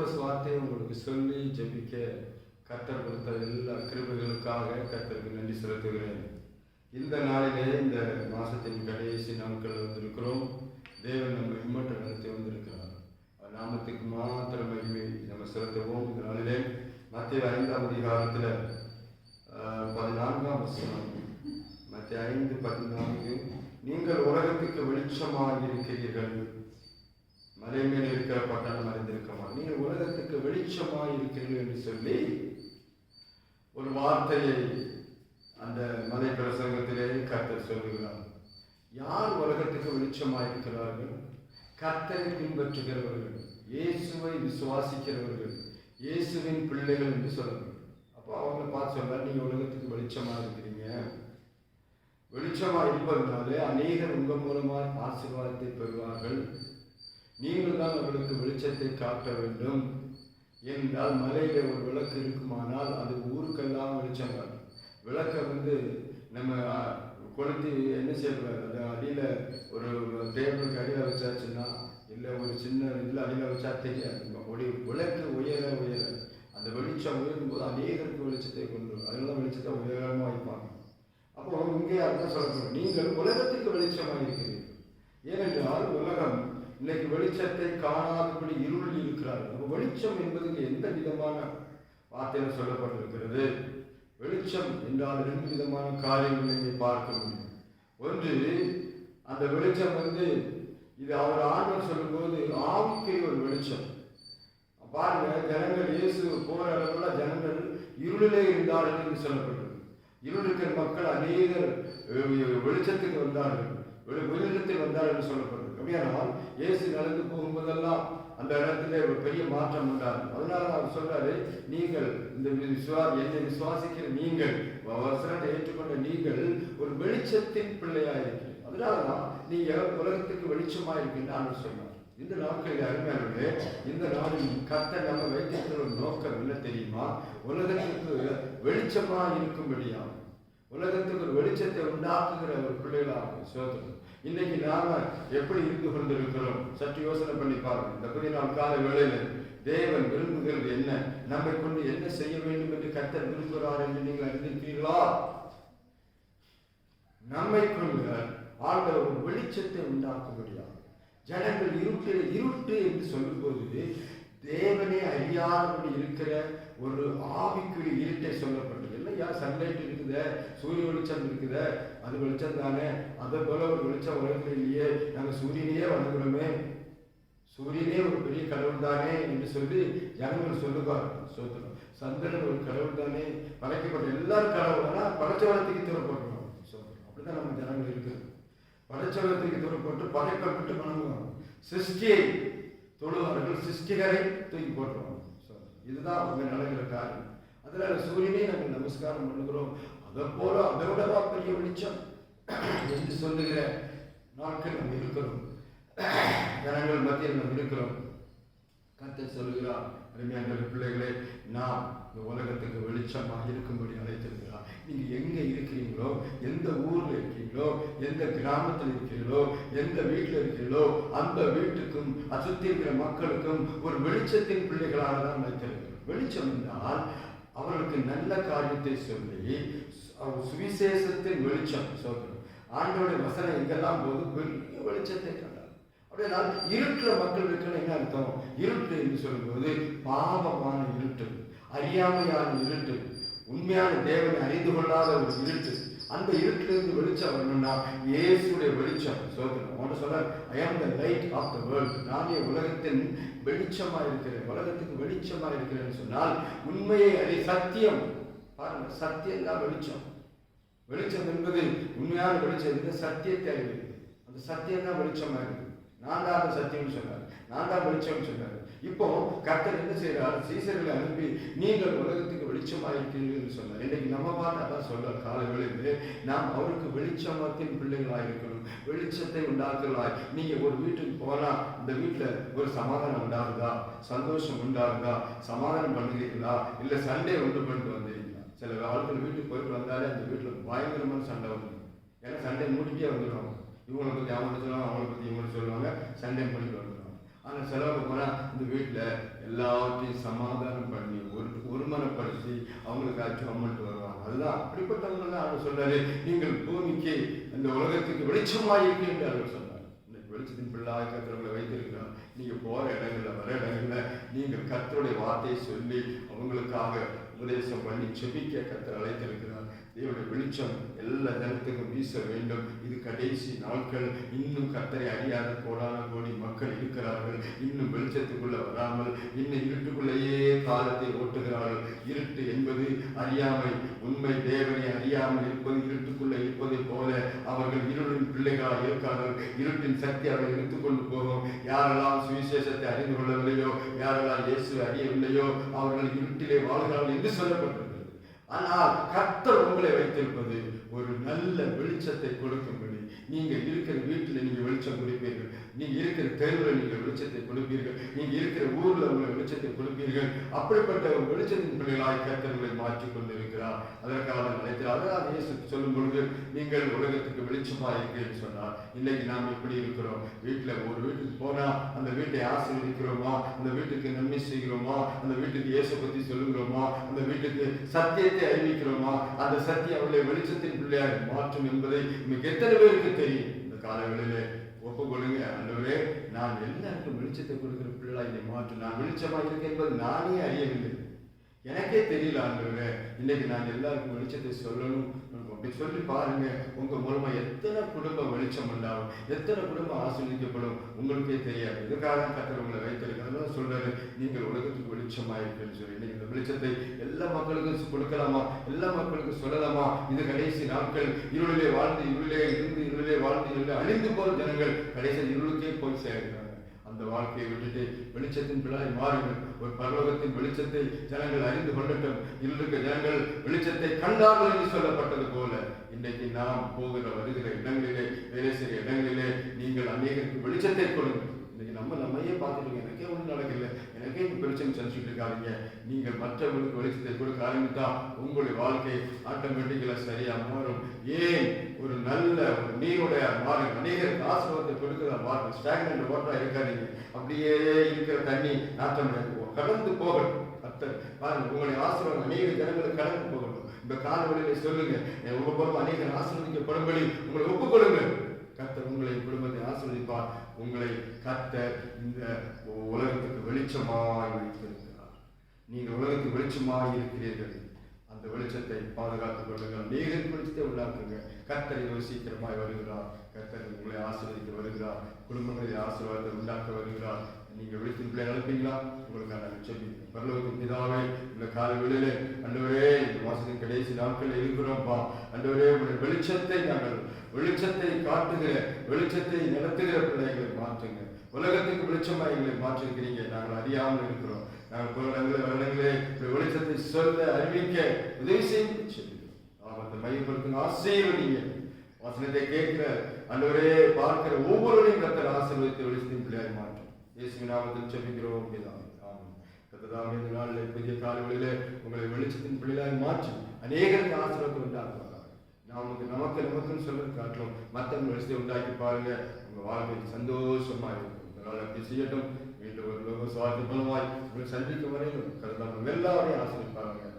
பெந்தகோஸ் வார்த்தையை உங்களுக்கு சொல்லி ஜெபிக்க கத்தர் கொடுத்த எல்லா கிருபைகளுக்காக கத்தருக்கு நன்றி செலுத்துகிறேன். இந்த நாளிலே இந்த மாசத்தின் கடைசி நாட்கள் வந்திருக்கிறோம். தேவன் நம்ம இம்மட்ட நடத்தி வந்திருக்கிறார். நாமத்துக்கு மாத்திர மகிமை நம்ம செலுத்துவோம் இந்த நாளிலே. மத்திய ஐந்தாம் அதிகாரத்தில் பதினான்காம் வசனம். மத்திய ஐந்து பதினான்கு. நீங்கள் உலகத்துக்கு வெளிச்சமாக இருக்கிறீர்கள். மலை மேல் இருக்கிற பட்டணம் அறிந்திருக்கமா வெளிச்சமாக இருக்கிறீர்கள் என்று சொல்லி ஒரு வார்த்தையை அந்த மலை பிரசங்கத்திலே கர்த்தர் சொல்லுகிறார். யார் உலகத்துக்கு வெளிச்சமாக இருக்கிறார்கள்? கர்த்தரை பின்பற்றுகிறவர்கள் இயேசுவை விசுவாசிக்கிறவர்கள் இயேசுவின் பிள்ளைகள் என்று சொல்லுங்கள் அப்போ அவங்க பார்த்து சொல்றார் நீங்க உலகத்துக்கு வெளிச்சமா இருக்கிறீங்க. வெளிச்சமாக இருப்பதனாலே அநேகர் உங்கள் மூலமாக ஆசீர்வாதத்தை பெறுவார்கள். நீங்கள் தான் அவர்களுக்கு வெளிச்சத்தை காட்ட வேண்டும். என்றால் மலையில ஒரு விளக்கு இருக்குமானால் அது ஊருக்கெல்லாம் வெளிச்சம் காட்டும். விளக்கை வந்து நம்ம கொளுத்தி என்ன செய்யக்கூடாது? அது அடியில் ஒரு டேபிளுக்கு அடியில் வச்சாச்சுன்னா இல்லை ஒரு சின்ன இதில் அடியில் வச்சா தெரியாது. ஒளி விளக்கு உயர உயர அந்த வெளிச்சம் உயரும் போது அநேகருக்கு வெளிச்சத்தை கொண்டு வரும். அதனால வெளிச்சத்தை உயரமாக வைப்பாங்க. அப்போ இங்கே அர்த்தம் சொல்லப்படும் நீங்கள் உலகத்துக்கு வெளிச்சமாக இருக்கிறீர்கள் ஏனென்றால் உலகம் இன்னைக்கு வெளிச்சத்தை காணாதபடி இருள் இருக்கிறார்கள். வெளிச்சம் என்பதுக்கு எந்த விதமான வார்த்தையில் சொல்லப்பட்டிருக்கிறது? வெளிச்சம் என்றால் ரெண்டு விதமான காரியங்களை இங்கே பார்க்க முடியும். ஒன்று அந்த வெளிச்சம் வந்து இது அவர் ஆண்டவர் சொல்லும்போது ஆவிக்கை ஒரு வெளிச்சம். பாருங்க ஜனங்கள் இயேசு போகிற அளவில் ஜனங்கள் இருளிலே இருந்தார்கள் என்று சொல்லப்பட்டது இருள் இருக்கிற மக்கள் அநேகர் வெளிச்சத்துக்கு வந்தார்கள். வெளி- வெளிச்சத்தில் வந்தார்கள் என்று சொல்லப்படுது அப்படியானால் இயேசு நடந்து போகும்போதெல்லாம் அந்த இடத்துல ஒரு பெரிய மாற்றம் உண்டார் அதனால அவர் சொல்றாரு நீங்கள் இந்த விசுவா என்னை விசுவாசிக்கிற நீங்கள் வசனத்தை ஏற்றுக்கொண்ட நீங்கள் ஒரு வெளிச்சத்தின் பிள்ளையா இருக்கிறீர்கள் அதனாலதான் நீங்க உலகத்துக்கு வெளிச்சமா இருக்கீங்கன்னு ஆண்டவர் சொன்னார். இந்த நாட்களில் அருமையானவர்களே இந்த நாளில் கர்த்தர் நம்ம வைத்திருக்கிற ஒரு நோக்கம் என்ன தெரியுமா? உலகத்துக்கு வெளிச்சமா இருக்கும்படியா உலகத்துக்கு ஒரு வெளிச்சத்தை உண்டாக்குகிற ஒரு பிள்ளைகளாக சோதனை இன்னைக்கு நாம எப்படி இருந்து கொண்டிருக்கிறோம்? சற்று யோசனை பண்ணி பாருங்கள். இந்த புதிய நாள் கால வேளையில தேவன் விரும்புகிறது என்ன? நம்மை கொண்டு என்ன செய்ய வேண்டும் என்று கத்த விரும்புகிறார் என்று நீங்கள் அறிந்திருக்கிறீர்களா? நம்மை கொண்டு ஆண்டவர் ஒரு வெளிச்சத்தை உண்டாக்கும்படியாக. ஜனங்கள் இருட்டு இருட்டு என்று சொல்லும்போது தேவனே அறியாதபடி இருக்கிற ஒரு ஆவிக்குரிய இருட்டை சொல்லப்பட்டது. இல்லையா சன்லைட் இருக்குது சூரிய வெளிச்சம் இருக்குது அது வெளிச்சம் தானே? அதை போல ஒரு வெளிச்சம் உலகத்தில் இல்லையே நாங்கள் சூரியனையே வணங்குறோமே. சூரியனே ஒரு பெரிய கடவுள் தானே என்று சொல்லி ஜனங்கள் சொல்லுவார் சொல்லணும் சந்திரன் ஒரு கடவுள் தானே படைக்கப்பட்ட எல்லாரும் கடவுள்னா ஆனால் படைச்சவளத்துக்கு தூரப்பட்டுருவாங்க அப்படிதான் நம்ம ஜனங்கள் இருக்குது படைச்சவளத்துக்கு தூரப்பட்டு படைக்கப்பட்டு வணங்குவோம். சிருஷ்டியை தொழுவார்கள். சிருஷ்டிகரை தூக்கி போட்டுருவோம். இதுதான் அவங்க நடக்கிற காரணம் அதனால சூரியனே நாங்கள் நமஸ்காரம் பண்ணுகிறோம். அதை போல அதை விடவா பெரிய வெளிச்சம் என்று சொல்லுகிற நாட்கள் நம்ம இருக்கிறோம். ஜனங்கள் மத்தியில் நம்ம இருக்கிறோம். கத்தை சொல்லுகிறார் அருமையான பிள்ளைகளே நாம் இந்த உலகத்துக்கு வெளிச்சமாக இருக்கும்படி அழைத்திருக்கிறார். நீங்கள் எங்க இருக்கிறீங்களோ எந்த ஊர்ல இருக்கீங்களோ எந்த கிராமத்தில் இருக்கிறீங்களோ எந்த வீட்டில் இருக்கிறீங்களோ அந்த வீட்டுக்கும் அசுத்தி இருக்கிற மக்களுக்கும் ஒரு வெளிச்சத்தின் பிள்ளைகளாக தான் வைத்திருக்கிறோம் வெளிச்சம் என்றால் அவர்களுக்கு நல்ல காரியத்தை சொல்லி சுவிசேஷத்தின் வெளிச்சம் சொல்கிறோம் ஆண்டோடைய வசனம் எங்கெல்லாம் போது பெரிய வெளிச்சத்தை கண்டார். அப்படின்னா இருட்டுல மக்கள் இருக்கிற என்ன அர்த்தம்? இருட்டு என்று சொல்லும்போது பாவமான இருட்டு. அறியாமையான இருட்டு உண்மையான தேவனை அறிந்து கொள்ளாத ஒரு இருட்டு. அந்த இருட்டிலிருந்து வெளிச்சம் வரணும்னா இயேசுடைய வெளிச்சம். சோதனை. அவன் சொல்ற I am the light of the world நானே உலகத்தின் வெளிச்சமா இருக்கிறேன். உலகத்துக்கு வெளிச்சமா இருக்கிறேன்னு சொன்னால் உண்மையை அறி சத்தியம். பாருங்க சத்தியம் தான் வெளிச்சம். வெளிச்சம் என்பது உண்மையான வெளிச்சம் என்பது சத்தியத்தை அறிவது அந்த சத்தியம் தான் வெளிச்சமா இருக்குது. நான் தான் சத்தியம்னு சொன்னார். நான் தான் வெளிச்சம்னு சொன்னார். இப்போ கர்த்தர் என்ன செய்யறார் சீசர்களை அனுப்பி நீங்கள் உலகத்துக்கு வெளிச்சமா இருக்கீங்கன்னு சொன்னார். இன்னைக்கு நம்ம பார்த்து அதான் சொல்ற காலை நாம் அவருக்கு வெளிச்சமத்தின் பிள்ளைகளாக இருக்கணும். வெளிச்சத்தை உண்டாக்குறாய் நீங்க ஒரு வீட்டுக்கு போனா இந்த வீட்டுல ஒரு சமாதானம் உண்டாகுதா? சந்தோஷம் உண்டாகுதா? சமாதானம் பண்ணுகிறீங்களா இல்ல சண்டே ஒன்று பண்ணிட்டு வந்தீங்களா சில ஆட்கள் வீட்டுக்கு போயிட்டு வந்தாலே அந்த வீட்டுல பயங்கரமான சண்டை வந்துடும். ஏன்னா சண்டை முடிக்கே வந்துடுவாங்க இவங்களை பத்தி அவங்க சொல்லுவாங்க அவங்களை பத்தி இவங்க சொல்லுவாங்க. சண்டை பண்ணிட்டு ஆனால் செலவுக்கு போனால் இந்த வீட்டில் எல்லாத்தையும் சமாதானம் பண்ணி ஒரு ஒருமனப்படுத்தி அவங்களுக்கு அச்சமன்ட்டு வருவாங்க. அதுதான் அப்படிப்பட்டவங்க தான் அவர் சொல்றாரு. நீங்கள் பூமிக்கு அந்த உலகத்துக்கு வெளிச்சமாயிருக்கு என்று அவர் சொன்னார். இன்னைக்கு வெளிச்சத்தின் பிள்ளாய் கத்திரங்களை வைத்திருக்கிறார் நீங்க போகிற இடங்களில் வர இடங்கள்ல நீங்கள் கத்தருடைய வார்த்தையை சொல்லி அவங்களுக்காக உபதேசம் பண்ணி செபிக்க கர்த்தர் அழைத்திருக்கிறார். தேவனுடைய வெளிச்சம் எல்லா ஜனத்துக்கும் வீச வேண்டும். இது கடைசி நாட்கள். இன்னும் கத்தரை அறியாத கோடான கோடி மக்கள் இருக்கிறார்கள். இன்னும் வெளிச்சத்துக்குள்ள வராமல் இன்னும் இருட்டுக்குள்ளேயே காலத்தை ஓட்டுகிறார்கள். இருட்டு என்பது அறியாமை. உண்மை தேவனை அறியாமல் இருப்பது இருட்டுக்குள்ளே இருப்பதை போல அவர்கள் இருளின் பிள்ளைகளாக இருக்கார்கள். இருட்டின் சக்தி அவர்கள் எடுத்துக்கொண்டு போகும். யாரெல்லாம் சுவிசேஷத்தை அறிந்து கொள்ளவில்லையோ யாரெல்லாம் இயேசு அறியவில்லையோ அவர்கள் இருட்டிலே வாழ்கிறார்கள் என்று சொல்லப்பட்டிருக்கிறது. ஆனால் கர்த்தர் உங்களை வைத்திருப்பது ஒரு நல்ல வெளிச்சத்தை கொடுக்கும்படி. நீங்க இருக்கிற வீட்டில் நீங்க வெளிச்சம் கொடுப்பீர்கள். நீங்க இருக்கிற தெருவில் நீங்க வெளிச்சத்தை கொடுப்பீர்கள் நீங்க இருக்கிற ஊர்ல உங்களை வெளிச்சத்தை கொடுப்பீர்கள் அப்படிப்பட்ட வெளிச்சத்தின் பிள்ளைகளாய் கர்த்தர்களை மாற்றிக் கொண்டிருக்கிறார். அதற்காக நினைக்கிறார். அதான் இயேசு சொல்லும் பொழுது நீங்கள் உலகத்துக்கு வெளிச்சமா இருக்கீங்கன்னு சொன்னார். இன்னைக்கு நாம் எப்படி இருக்கிறோம். வீட்டுல ஒரு வீட்டுக்கு போனா அந்த வீட்டை ஆசீர்வதிக்கிறோமா? அந்த வீட்டுக்கு நன்மை செய்கிறோமா? அந்த வீட்டுக்கு இயேசு பத்தி சொல்லுகிறோமா? அந்த வீட்டுக்கு சத்தியத்தை அறிவிக்கிறோமா? அந்த சத்தியம் அவளுடைய வெளிச்சத்தின் பிள்ளையாக மாற்றும் என்பதை மிக எத்தனை பேருக்கு தெரியும்? இந்த காலங்களிலே ஒப்புக்கொள்ளுங்க. ஆண்டவரே நான் எல்லாருக்கும் வெளிச்சத்தை கொடுக்கிற பிள்ளை மாற்று. நான் வெளிச்சமாக இருக்கேன் என்பது நானே அறியவில்லை. எனக்கே தெரியல ஆண்டவரே. இன்னைக்கு நான் எல்லாருக்கும் வெளிச்சத்தை சொல்லணும். அப்படி சொல்லி பாருங்க. உங்க மூலமா எத்தனை குடும்பம் வெளிச்சம் உண்டாகும்? எத்தனை குடும்பம் ஆசிரியப்படும் உங்களுக்கே தெரியாது. இதுக்காக கத்தர் உங்களை வைத்திருக்கிறதா சொல்றாரு. நீங்கள் உலகத்துக்கு வெளிச்சமா சொல்லி. இன்னைக்கு இந்த வெளிச்சத்தை எல்லா மக்களுக்கும் கொடுக்கலாமா? எல்லா மக்களுக்கும் சொல்லலாமா? இது கடைசி நாட்கள். இருளிலே வாழ்ந்து இருளிலே இருந்து இருளிலே வாழ்ந்து இருளிலே அழிந்து போற ஜனங்கள் கடைசி இருளுக்கே போய் சேர்கிறாங்க அந்த வாழ்க்கையை விட்டுட்டு வெளிச்சத்தின் பிள்ளாய் மாறுங்கள் ஒரு பரலோகத்தின் வெளிச்சத்தை ஜனங்கள் அறிந்து கொள்ளட்டும். இருக்க ஜனங்கள் வெளிச்சத்தை கண்டார்கள் என்று சொல்லப்பட்டது போல இன்றைக்கு நாம் போகிற வருகிற இடங்களிலே வேலை செய்கிற இடங்களிலே நீங்கள் அநேகருக்கு வெளிச்சத்தை கொடுங்கள். இன்னைக்கு நம்ம நம்மையே பார்த்துட்டு எனக்கே ஒன்றும் நடக்கல. எனக்கே இந்த செஞ்சுட்டு இருக்காதீங்க. நீங்கள் மற்றவர்களுக்கு வெளிச்சத்தை கொடுக்க ஆரம்பித்தா உங்களுடைய வாழ்க்கை ஆட்டோமேட்டிக்கலாக சரியா மாறும். ஏன்? ஒரு நல்ல ஒரு நீருடைய மாறும் காசு வந்து கொடுக்குற மாறும் ஸ்டாக்னண்ட் வாட்டரா இருக்காதீங்க. அப்படியே இருக்கிற தண்ணி நாற்றம் கடந்து போகட்டும். கர்த்தர் பாருங்க உங்களுடைய ஆசீர்வாதம் அநேக ஜனங்களுக்கு கடந்து போகட்டும். இந்த காலவழியில சொல்லுங்க உங்க பொறுப்பு அநேகர் ஆசீர்வதிக்கப்படும்படி உங்களை ஒப்புக்கொள்ளுங்க கத்தர் உங்களை குடும்பத்தை ஆசீர்வதிப்பார். உங்களை கத்த இந்த உலகத்துக்கு வெளிச்சமாய் வைத்திருக்கிறார். நீங்கள் உலகத்துக்கு வெளிச்சமாய் இருக்கிறீர்கள். அந்த வெளிச்சத்தை பாதுகாத்துக் கொள்ளுங்கள். நீங்கள் வெளிச்சத்தை உண்டாக்குங்க கர்த்தர் இதோ சீக்கிரமாய் வருகிறார். கர்த்தர் உங்களை ஆசீர்வதிக்க வருகிறார். குடும்பங்களில் ஆசீர்வாதத்தை உண்டாக்க வருகிறார். நீங்க வெளிச்சத்தின் பிள்ளை அனுப்பீங்களா உங்களுக்கான சொல்லி பரலோகத்தின் பிதாவை இந்த கால வேளையிலே அன்றுவரே இந்த மாசத்தின் கடைசி நாட்கள் இருக்கிறோம்ப்பா அன்றுவரே உங்களுடைய வெளிச்சத்தை நாங்கள் வெளிச்சத்தை காட்டுகிற வெளிச்சத்தை நடத்துகிற பிள்ளைகளை மாற்றுங்க உலகத்துக்கு வெளிச்சமா எங்களை மாற்றிருக்கிறீங்க. நாங்கள் அறியாமல் இருக்கிறோம். நாங்கள் சொல்ல அறிவிக்க உதவி செய்ய சொல்லுகிறோம் ஆபத்தை மையப்படுத்துங்க ஆசீர்வதிங்க வசனத்தை கேட்கிற அன்றுவரே பார்க்கிற ஒவ்வொருவரையும் கத்தர் ஆசீர்வதித்து வெளிச்சத்தின் பிள்ளையாய் மாற்றும். இயேசு நாமத்தில் சொல்லுகிறோம் அப்படிதான் இந்த நாளில் புதிய காலங்களில் உங்களை வெளிச்சத்தின் பிள்ளையாய் மாற்றி அநேகருக்கு ஆசீர்வாதத்தை உண்டாக்குவாங்க நமக்கு நமக்கு நமக்குன்னு சொல்றது காட்டணும் மற்றவங்க வெளிச்சத்தை உண்டாக்கி பாருங்க. உங்க வாழ்க்கை சந்தோஷமா இருக்கும். நாள் அப்படி செய்யட்டும். மீண்டும் ஒரு லோக சுவார்த்த சந்திக்கும் வரையிலும் கருதாமல் எல்லாரையும் ஆசிரிப்பாங்க